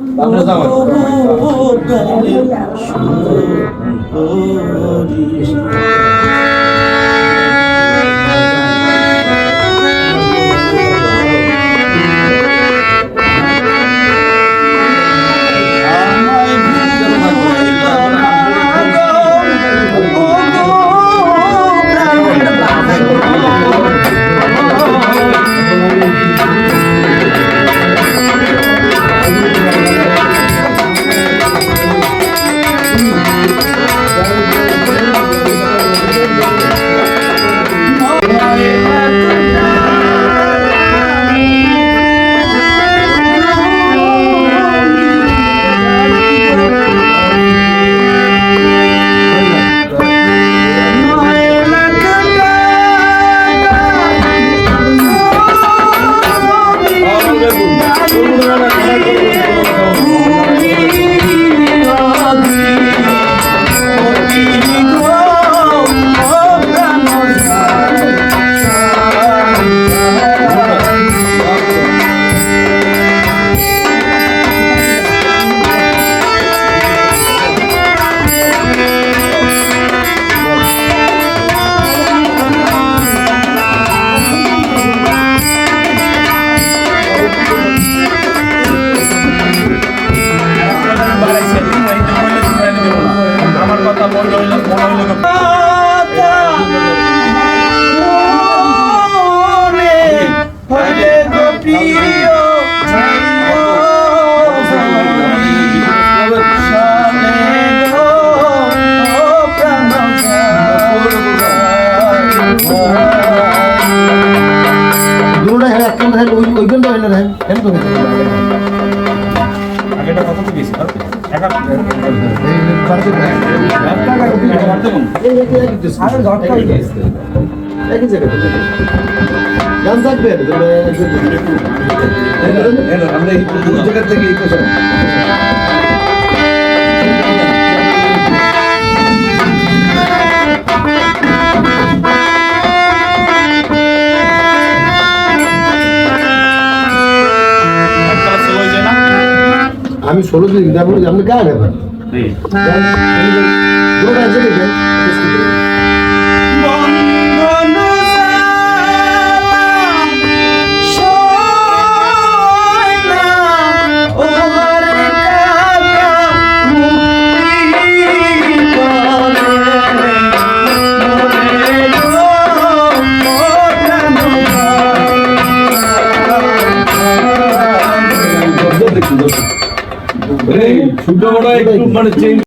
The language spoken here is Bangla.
আমার 能不能让他离开？দুটোটা হ্যাঁ ওই ওই ওইখানটা হইলে হ্যাঁ কেন তো আগেটা কত তো গেছি একা এই না ঘরটা জায়গায় গান থাকবে আমরা এই জায়গা থেকে এই আমি ষোলো দিন তারপরে আপনি গায়ে নেবেন এই। দুটোটা এক জায়গায় দেন। সূর্য বড় একটু মানে চেঞ্জ